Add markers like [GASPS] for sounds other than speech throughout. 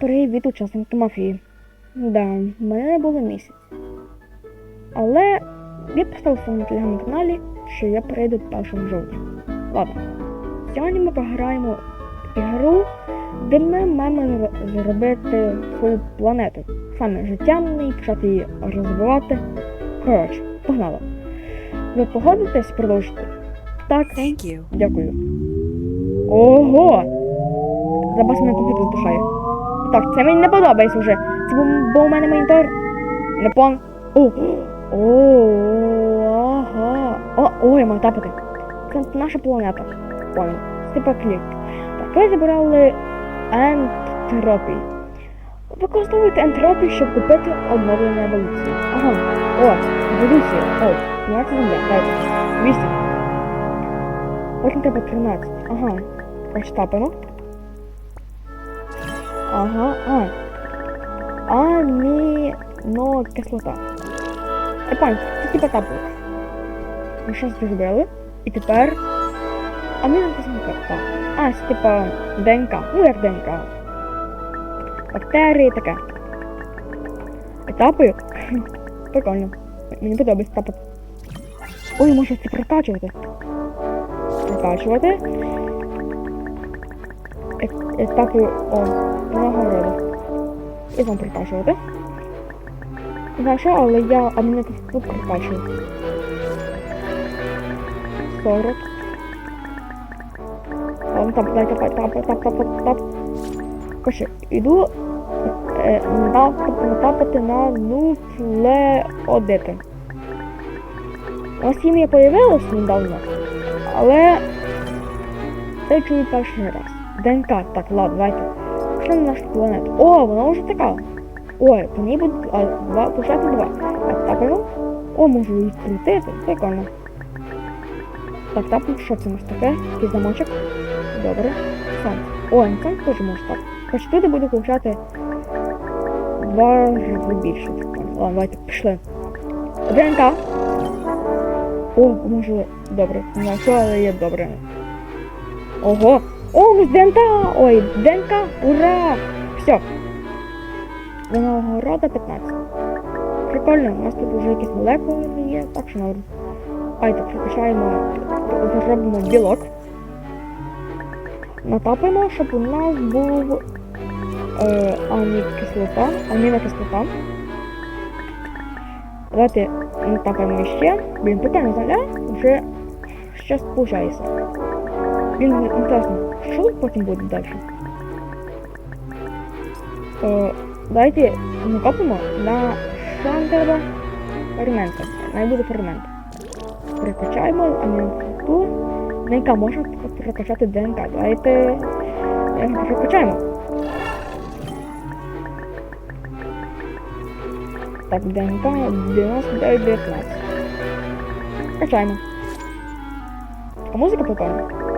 Привіт, учасники мафії. Да, мене не було місяць. Але я поставив в своєму телеграм-каналі, що я прийду 1 жовтня. Ладно. Сьогодні ми пограємо в ігру, де ми маємо зробити свою планету. Саме життя на почати її розвивати. Коротше, погнали. Ви погодитесь продовжити? Так, Thank you. Дякую. Ого! Запас мене комп'ютер здихає. Так, це мені не подобається вже. Це бо, у мене монітор. Не пон. О! О, ага. О, ой, маю тапати. Це наша планета. Понял. Степа клік. Так, ви забрали ентропій. Використовуйте ентропію, щоб купити обновлення еволюції. Ага. О, еволюція. О, 12 земля. Дайте. 200. Потім треба 13. Ага. Ось тапимо. Ага, а. Амінокислота. Понял, це типа таблик. Ми щось зробили. І тепер. Амінокислота. А, це типа ДНК. Ну як ДНК. Бактерії таке. Етапи. [LAUGHS] Прикольно. Мені подобається тапати. Ой, можна це прокачувати. Прокачувати. Е- Етапи о, нагороди. І вам. Не знаю що, але я амінокислоту прокачую. 40. Ладно, тап, дай, тап, тап, тап, тап, тап, тап. Короче, іду е, натап- натапати на нуклеодити. У нас ім'я появилось недавно, але це чую перший раз. ДНК, так, ладно, давайте. Що на нашу планету? О, вона вже така. Ой, по ній буде два, почати два. Так, тапаємо. О, можу її крутити. Прикольно. Так, тапаємо, що це у нас таке? Якийсь замочок. Добре. Сам. О, інсан теж може так. Хоч туди буду получати два рази. Ладно, давайте, пішли. ДНК. О, може, добре. Не знаю, що, але є добре. Ого! О, у нас ДНК! Ой, ДНК! Ура! Все. Виногорода 15. Прикольно, у нас тут вже якісь молекули є, так що норм. Давайте прокачаємо, зробимо білок. Натапаємо, щоб у нас був е, амінокислота, амінокислота. Давайте натапаємо ще. Блін, земля вже щось получається. Блін, інтересно, що потім буде далі? Е, давайте накопимо на шандерва фермента. Най буде фермент. Прикачаємо амінокислоту. ДНК можна прокачати ДНК. Давайте прокачаємо. Так, ДНК 99-19. Качаємо. А музика прикольна.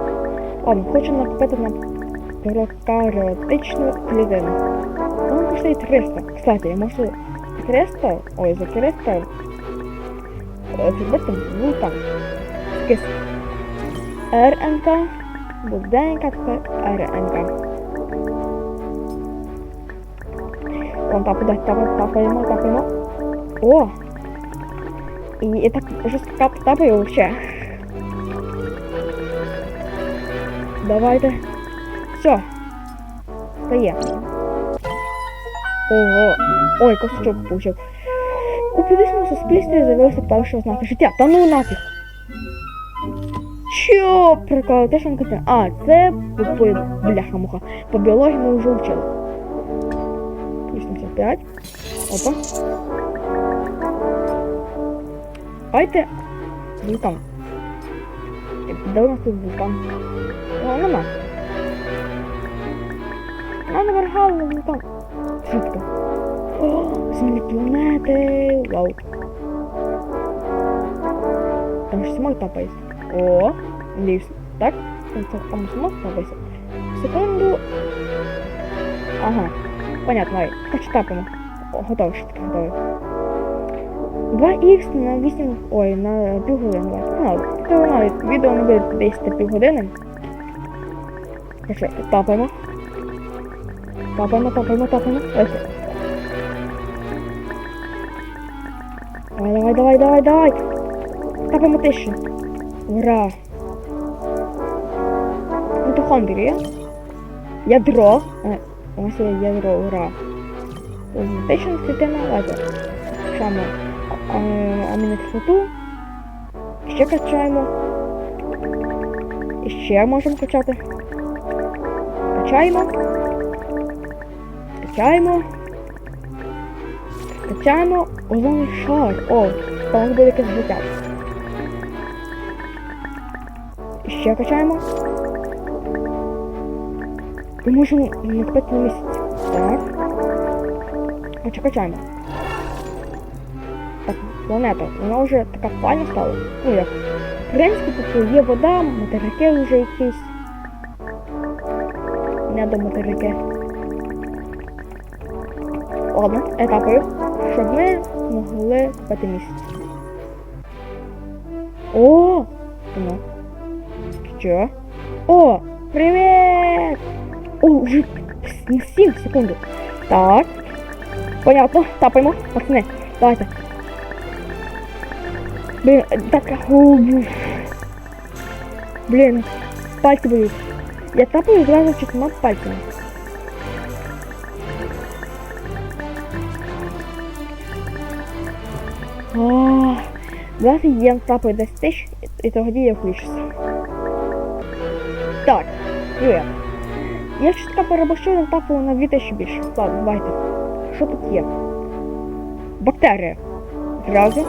Ладно, хочу накопити на прокаріотичну клітину. Вона коштує 300. Кстати, я можу 300, ой, за 300 е, зробити вулкан. Кис. РНК, буде ДНК, тепер РНК. Вон тапи, тапи, тапаємо, тапаємо. О! І, і так вже кап тапаю вообще. Давайте. Все. Стає. Ого. Ой, косячок получив. У підвищеному суспільстві з'явилися перші ознаки життя. Та ну нафіг. Що? Прикол, те, що він. А, це бляха-муха. По біології ми вже вчили. 85. Опа. Давайте. Вулкан. Де у нас тут вулкан? А, не вергали на вулкан. Швидко. О, землі планети. Вау. Там ж смог тапається. О, ліс. Так? Там, смог тапається. Секунду. Ага. Понятно. Хоч тапимо. Готово, що таке готове. 2х на 8. Ой, на півгодини. Ну, то навіть відео буде десь на півгодини. Що, тапаємо. Тапаємо, тапаємо, тапаємо. Ось. Давай, давай, давай, давай, давай. Тапаємо тисячу. Ура. Мітохондрія. Ядро. Е, У нас є ядро, ура. Тисяча клітина лазер. Шамо. Амінокислоту. Ще качаємо. І ще можемо качати. Качаємо. Качаємо. Качаємо озоновий шар. О, там буде якесь життя. Ще качаємо. І можемо накопити на місяць. Так. Хоча качаємо. Так, планета. Вона вже така файна стала. Ну як. В принципі, тут є вода, материки вже якісь. Не до материки. Ладно, етапи, щоб ми могли купити місяць. О! Ну. Що? О! Привіт! О, сім секунду. Так. Понятно, тапаємо, пацани. Давайте. Блін, так. о. Блін, пальці болють. Я тапаю зразу чотирма пальцями. О, Давайте я тапаю 10 тисяч, і тоді я включуся. Так, привет. Я щось така переборщила, тапаю на 2000 більше. Ладно, давайте. Що тут є? Бактерія. Зразу.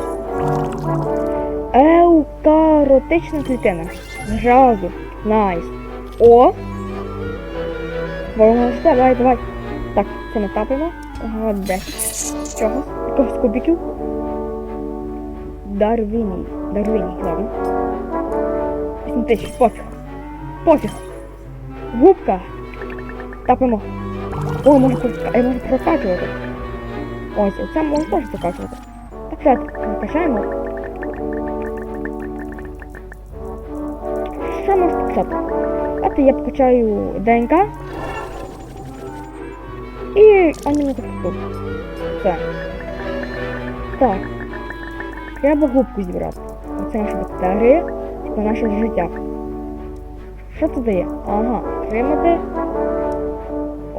Еукаротична клітина. Зразу. Найс. О! Ворона давай, давай. Так, це ми тапаємо. Ага, 10. Чого? Якогось кубиків. Дарвіній. Дарвіній, ладно. 8 тисяч, пофіг. Пофіг. Губка. Тапимо. О, можу, прока- я можу прокачувати. Ось, оце можна теж прокачувати. Так, все, прокачаємо. Що можу покачати? Давайте я покачаю ДНК. І амінокислоту. Все. Так. Треба губку зібрати. Оце наша бактерія, типа наше життя. Що це дає? Ага, тримати.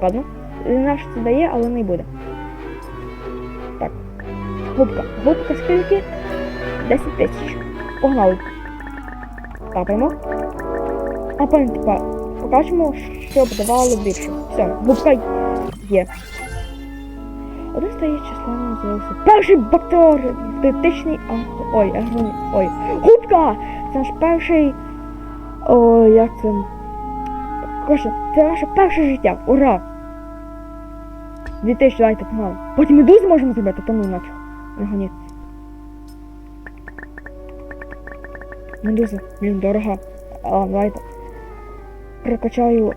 Ладно. Не знаю, що це дає, але не буде. Так. Губка. Губка скільки? 10 тисяч. Погнали. Тапаємо. А потім, типа, покажемо, щоб давало більше. Все, губка є. Один стає числом з'явився. Перший бактеріотичний а, ой, агроні, ой. Губка! Це наш перший. Ой, як це. Коротше, це наше перше життя. Ура! 2000, давайте погнали. Потім медузи можемо зробити, то ну нафіг. Не гоніть. Медуза, блін, дорога. А, давайте. Прокачаю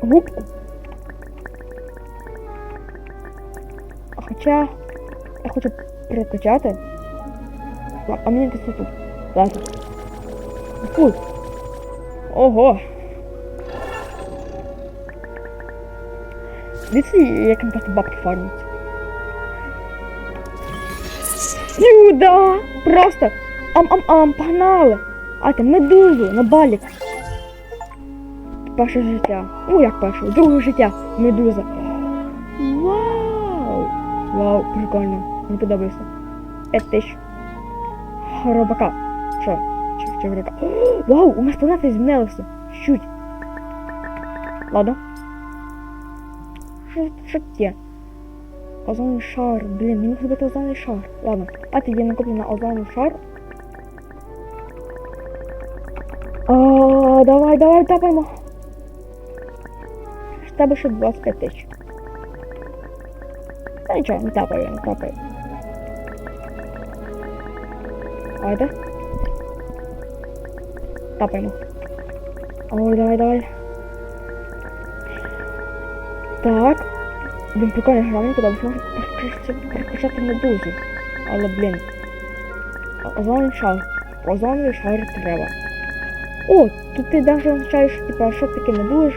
губку. Хоча я хочу прокачати. А мені кислоту. Ладно. Фу. Ого. Дивіться, як він просто бабки фармить. Сюда! Просто! Ам-ам-ам, погнали! А там медузу на балік. Перше життя. Ну як перше? Друге життя. Медуза. Вау! Вау, прикольно. Мені подобається. П'ять тисяч. Хробака. Що? Чи, чи? [GASPS] Вау, у нас планета змінилася. Чуть. Ладно. Що, що таке? Озоновий шар. Блін, мені зробити озоновий шар. Ладно. А ти є накоплю на озоновий шар. А, давай, давай, тапаємо. З тебе ще 25 тисяч. Та нічого, не тапаю, не тапаю. Давайте. Тапаємо. Ой, давай, давай. Так. Він прикольно грав, мені подобається. Можна переключати медузу. Але, блін. Озоновий шар. Озоновий шар треба. О, тут ти навіть означаєш, типа, що таке не дуєш.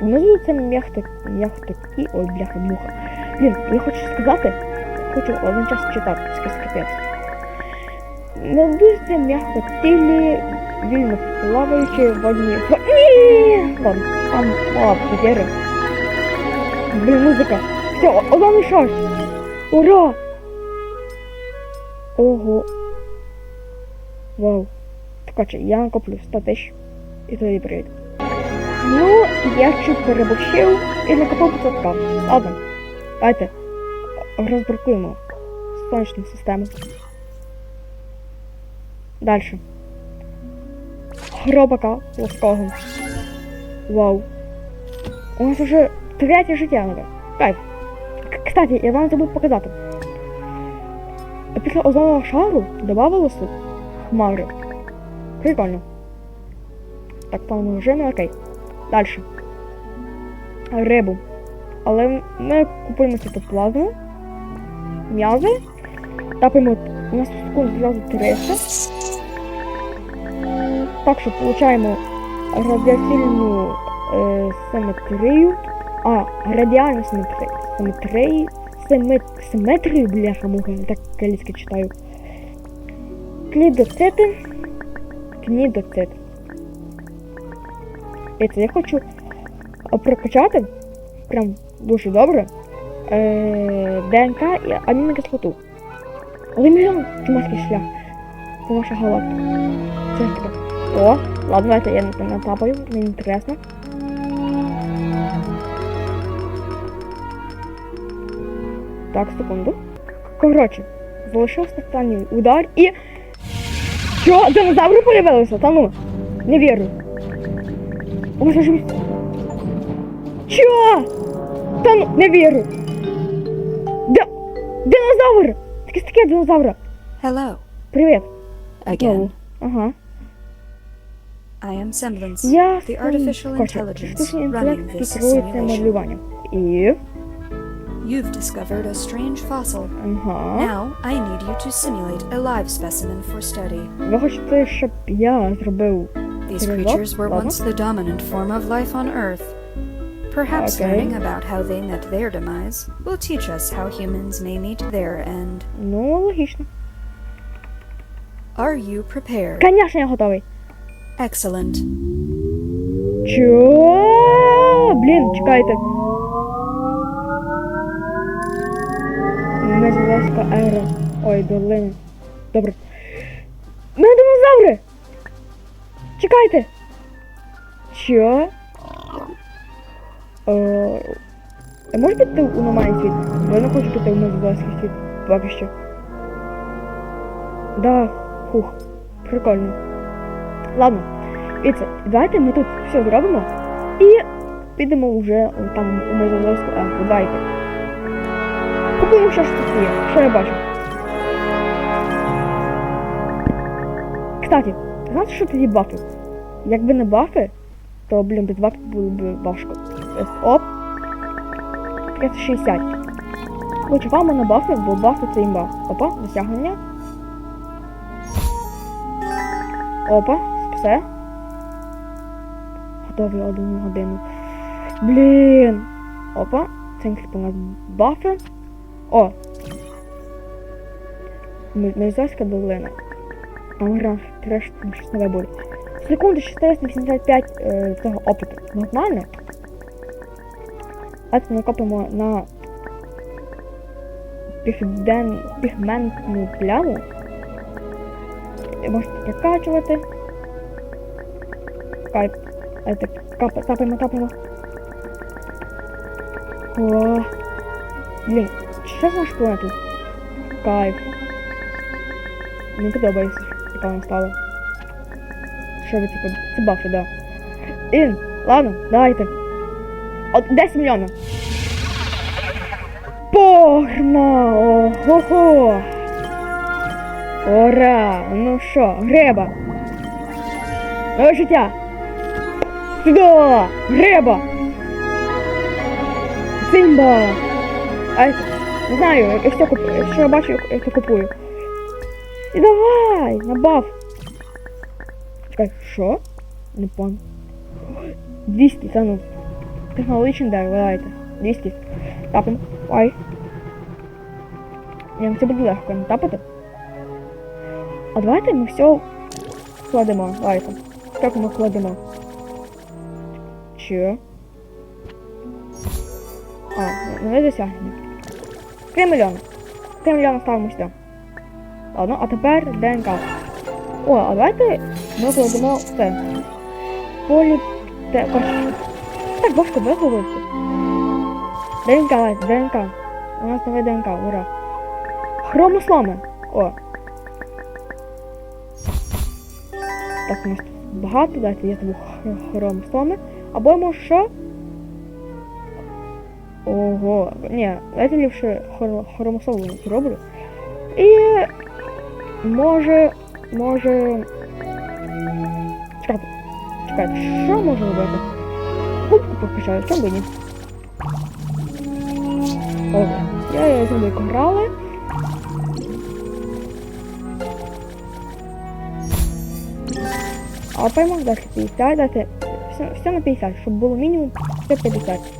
Внизу це м'яхто, м'яхтокі. Ой, бляха, муха. Блін, я хочу сказати, хочу один час читати, сказ капець. Не дуже м'яко тілі, вільно плаваючи в. Ні! Ладно, там мала підєри. Блін, музика. Все, один шар. Ура! Ого. Вау. Короче, я накоплю 100 тисяч і тоді приїду. Ну, я чуть переборщив і накопав 500к. Ладно, давайте розбракуємо сонячну систему. Дальше. Хробака плоского. Вау. У нас уже третє життя нове. Кайф. Кстати, я вам забув показати. Після озонового шару додавалося хмари. Прикольно. Так, по-моєму, вже не окей. Далі. Рибу. Але ми купуємо цитоплазму, м'язи, тапаємо у нас секунд зразу 300. Так що получаємо радіаційну е, симетрію. А, радіальну симетрію. Симетрію. Симет, симетрію, бляха муха, так каліцьки читаю. Клідоцити. І це я хочу прокачати прям дуже добре е, ДНК і амінокислоту. Один мільйон чумацький шлях. Це наша галактика. Це. О, ладно, давайте я на- натапаю, мені інтересно. Так, секунду. Коротше, залишився останній удар і. Що? Динозаври появилися? Та ну. Не вірю. О, це ж... Чо? Та ну, не вірю. Д... Динозавр! Таке таке динозавра. Hello Привіт. again. Ага. I am Semblance, Я the artificial intelligence running this simulation. моделюванням. І... You've discovered a strange fossil. Ага. Now I need you to simulate a live specimen for study. Ви хочете, щоб я зробив These Serial? creatures were Ладно. once the dominant form of life on Earth. Perhaps Okay. learning about how they met their demise will teach us how humans may meet their end. Ну, логічно. Are you prepared? Конечно, я готовий. Excellent. Чо? Блін, чекайте. Мезолеська ера. Ой, долина. Добре. Ми динозаври! Чекайте! Чо? Е, а може піти у нормальний світ? Я не хочу піти в мезолеський світ поки що. Да, хух, прикольно. Ладно, дивіться, давайте ми тут все зробимо і підемо вже там у Мезозойську Емку. Давайте. Купуємо, що ж тут є. Що я бачу? Кстати, знаєте, що тоді бафи? Якби не бафи, то, блін, без бафів було б важко. Оп. 560. Короче, вам на бафи, бо бафи це імба. Опа, досягнення. Опа, все. Готовий одну годину. Блін. Опа. Це у нас бафи. О. Мезойська долина. Там гра треш, щось нове буде. Секунду, 485 е, цього опиту. Нормально? А це накопимо на пігден, пігментну пляму. Можете прокачувати. Кайп. Это, кап, капаємо, капаємо. О, блін, що за школа тут? Кайф. Мені подобається, яка вона стала. Що ви, типу, це бафи, да. Ін, ладно, давайте. От 10 мільйонів. Погна! Ого-го! Ура! Ну що, греба! Нове життя! Сюда! Греба! Цимба! Ай, не знаю, я все купую, якщо я бачу, я все купую. І давай, на баф. Чекай, що? Не пон. 200, та ну. Технологічне дерево, давайте. 200. Тапимо. Ой. Ні, ну це буде легко, не тапати. А давайте ми все кладемо. Давайте. Як ми кладемо? Що? А, нове досягнення. 3 мільйони. 3 мільйони ставимо сюди. Ладно, а тепер ДНК. О, а давайте ми кладемо це. Полі... Те... Так важко виговорити. ДНК, давайте, ДНК. У нас нове ДНК, ура. Хромосоми. О. Так, у нас багато, давайте я забув хр- хромосоми. Або може що? Ого, ні, давайте ліпше хромосому зроблю. І може, може. Чекайте, чекайте, що можу робити? Губку покачаю, чому ні? Ого, я її зробив грали. А поймав дати 50, дати все, все на 50, щоб було мінімум 150.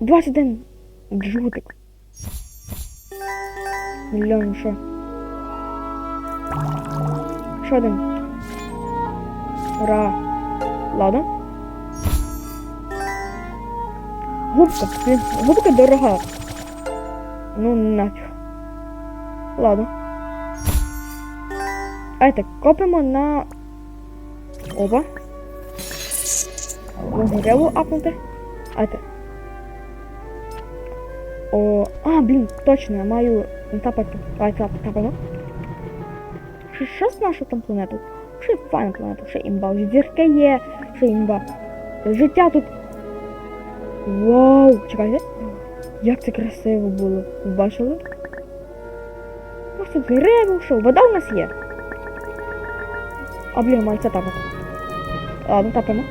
21 джутик. Мільйон, що? Ще один. Ура. Ладно. Губка, блін, губка дорога. Ну нафіг. Ладно. А это копимо на. Опа. Можна реву апнути. А это. О, а, блін, точно, я маю тапати. Давай тап, тапаємо. Що, що з нашу там планету? Що файна планета, що імба, зірка є, що імба. Життя тут. Вау! Чекайте. Як це красиво було. Ви бачили? Просто дерева, що, вода у нас є. А блін, маю це тапати. Ладно, тапаємо.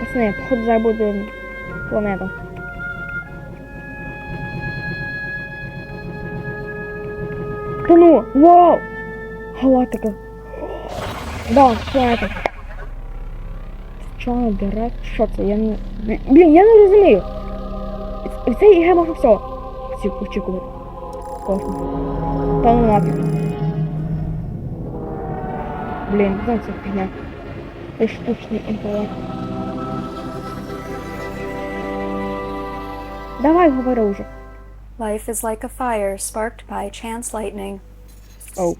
Пацани, походу зараз буде планета. Та ну, вау! Галактика. Да, планета. Що директ? Що це? Я не. Блін, я не розумію. В цій ігри можна все. Очікувати. Класно. Та ну нафіг. Блін, знаю це фігня. Це штучний інтелект. Давай говори уже. Life is like a fire sparked by chance lightning. Оу.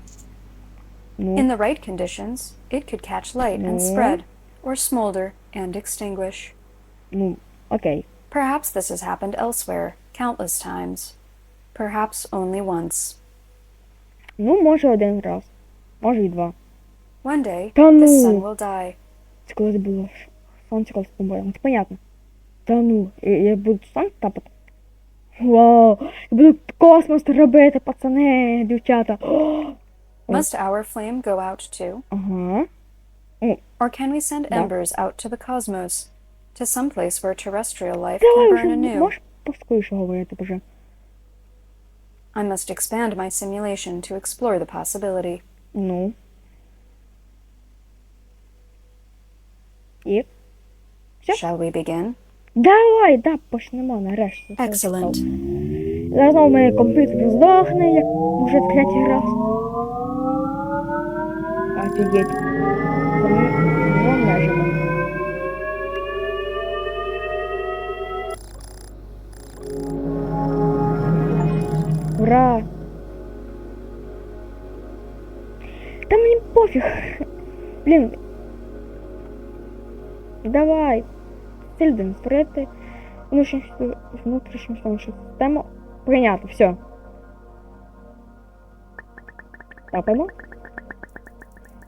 Ну. In the right conditions, it could catch light and No. spread, or smolder and extinguish. Ну, окей. Perhaps this has happened elsewhere, countless times. Perhaps only once. Ну, може один раз. Може і два. One day, Та the ну. sun will die. Це коли було ж сонце коли спомоє. Це понятно. Та ну, я, я буду сонце тапати. Вау! Я буду космос робити, пацани, дівчата. [GASPS] О, Must our flame go out too? Ага. Or can we send No. embers out to the cosmos? To some place where terrestrial life Давай can вже, burn anew? можеш поскоріше говорити вже? I must expand my simulation to explore the possibility. Ну. І? Все? Shall we begin? Давай, да, почнемо нарешті. Це Excellent. цікаво. Зараз знову мене комп'ютер здохне, як уже третій раз. Офігеть. Це ми два межами. Ура! Та мені пофіг. Блін. Давай. Сильден створити внутрішню внутрішню сонячну систему. Прийнято, все. Тапаємо.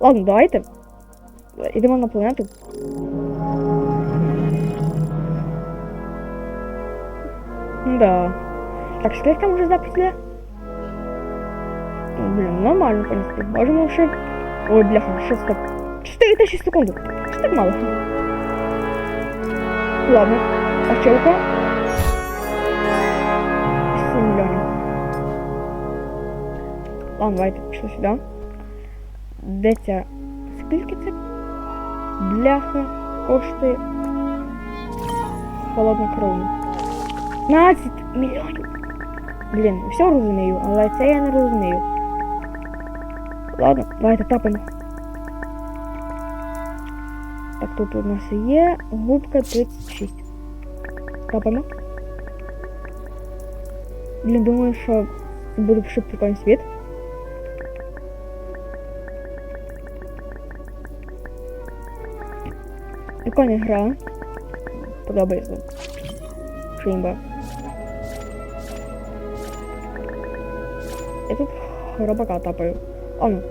Ладно, давайте. Йдемо на планету. Да. Так, скільки там вже запис йде? Ну, Блін, нормально, в принципі. Можемо ще. Ой, бляха, що це? 4 тисячі секунд. Що так мало? Ладно. А щелка? 7 мільйонів. Ладно, давайте пішли сюди. де ця? Скільки це бляха коштує? Холодна кров. 15 мільйонів. Блін, все розумію, але це я не розумію. Ладно, давайте тапаємо. Так, тут у нас є губка 36. Тапаємо. Блін, думаю, що буде ще прикольний світ. Прикольна гра. Подобається. Шимба. Я тут хробака тапаю. А ну.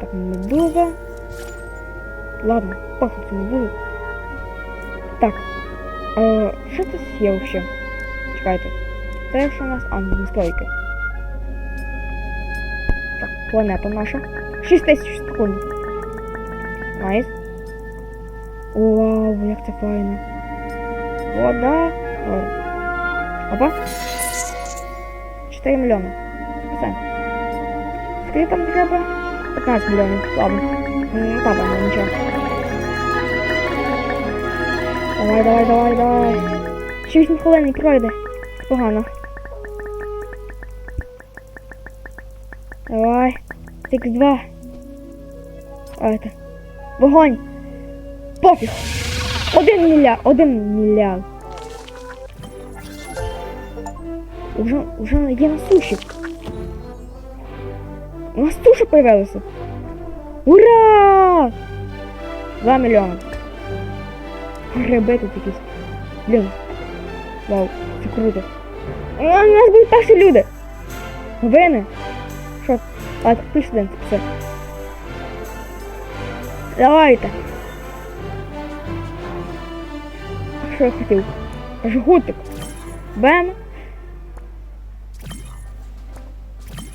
Так, медуза. Ладно, похуй цю медузу. Так. Е, що це є вообще? Чекайте. Це що у нас? А, не стойки. Так, планета наша. 6 тисяч секунд. Найс. Вау, як це файно. Вода. Ой. Опа. 4 мільйони. Все. Скільки там треба? 15 мільйонів. Ладно. Ну, так, ладно, нічого. Давай, давай, давай, давай. Ще 8 хвилин і пройде. Погано. Давай. Тільки два. А, это. Вогонь. Пофіг. Один мільярд. Один мільярд. Уже, уже є на суші. У нас суша появилася. Ура! Два мільйони. Гриби тут якісь. Блін. Вау, це круто. У нас будуть перші люди. Новини. Що? А, плюс один, все. Давайте. Що я хотів? Жгутик. Бем.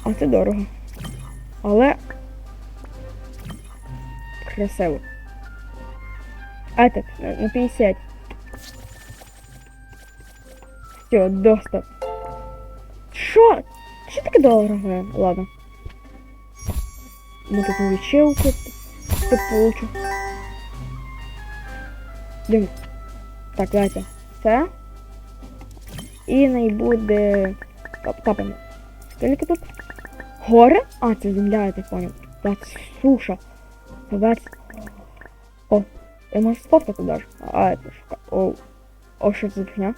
А це дорого. Але красиво. А, этот, на 50. Все, доступ. Що? Що таке дорого? Э, ладно. Ну тут увеличилку. Тут получу. Дим. Так, давайте. Це. І найбуде... Э, Капаємо. Скільки тут? Гори? А, это земля, я так понял. Так, суша. 20 я можу сфоткати даже. А, это шука. О, о, це за фігня?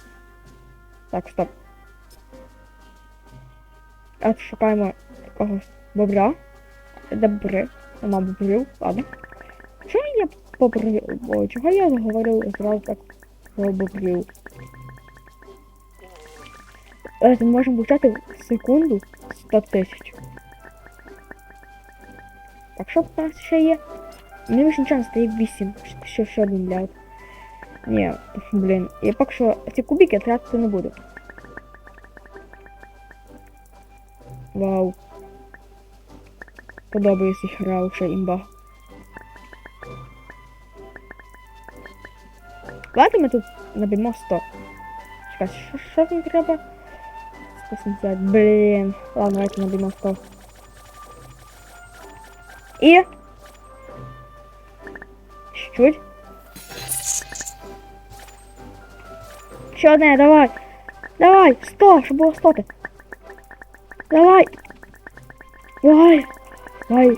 Так, стоп. А, шукаємо якогось бобра. Де бобри? Нема бобрів, ладно. Чого я бобрів? Ой, чого я говорив зразу так про бобрів? Ми можемо почати в секунду 100 тисяч. Так, що в нас ще є? Мені більше нічого не стає 8. Ще, ще один мільярд. Ні, блін. Я поки що ці кубики я тратити не буду. Вау. Подобається гра вже імба. Давайте ми тут наб'ємо 100. Чекай, що, що там треба? 170. Блін. Ладно, давайте наб'ємо 100. І... Чуть. Ще одне, давай. Давай, 100, щоб було 100. Давай. Давай. Давай.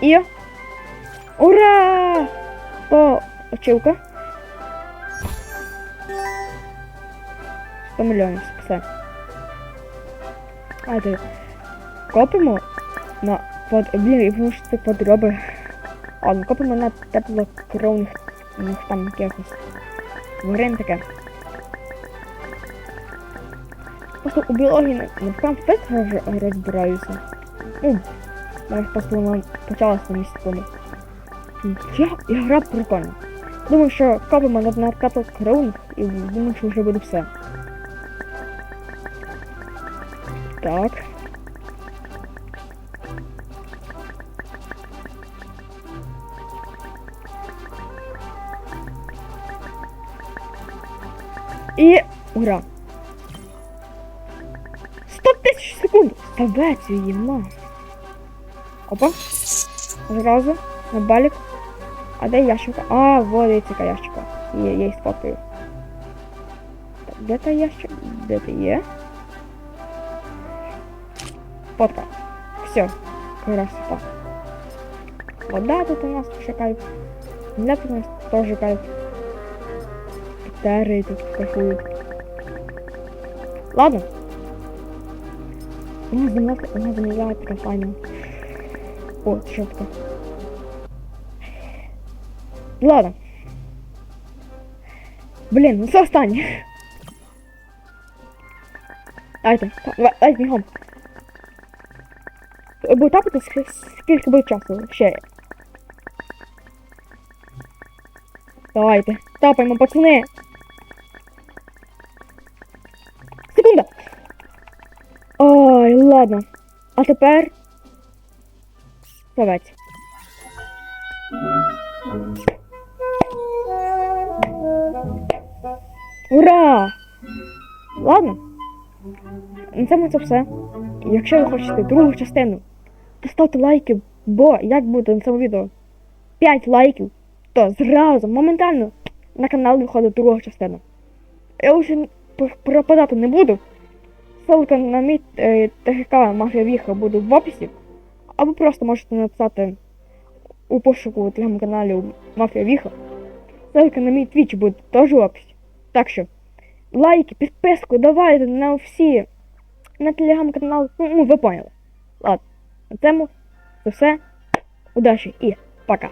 І. Ура! 100 очівка. 100 мільйонів, все. А, ти копимо на под... Блін, і воно ж це подроби. Ладно, копимо на теплокровних у них там якихось тварин таке. Просто у біології не прям пець розбираюся. Ну, навіть просто вона почалася на місці тому. Я, я гра прикольна. Думаю, що копимо на, на теплокровних і думаю, що вже буде все. Так. І ура! 100 тисяч секунд! Ставець її на. Опа. Зразу. На балік. А де ящика? А, є ця ящика. Я її. Так, де та ящик? Де ти є? Фотка. Все. Красота. Вода тут у нас ще кайф. Земля тут у нас теж кайф. Гітари тут кайфують. Ладно. У нас земля така файна. О, чітко. Ладно. Блін, ну це останнє. Дайте, та- дайте бігом. Буду тапати ск- скільки буде часу ще. Давайте, тапаємо, пацани. Ладно. А тепер. Давайте. Ура! Ладно. На цьому це все. Якщо ви хочете другу частину, то ставте лайки, бо як буде на цьому відео 5 лайків, то зразу, моментально на канал виходить друга частина. Я вже пропадати не буду. Ссылка на мій е, ТГК Мафія Віха буде в описі. Або просто можете написати у пошуку у телеграм-каналі Мафія Віха. Ссылка на мій твіч буде теж в описі. Так що, лайки, підписку давайте на всі. На телеграм-канал. Ну, ну, ви поняли. Ладно, на цьому це все. Удачі і пока.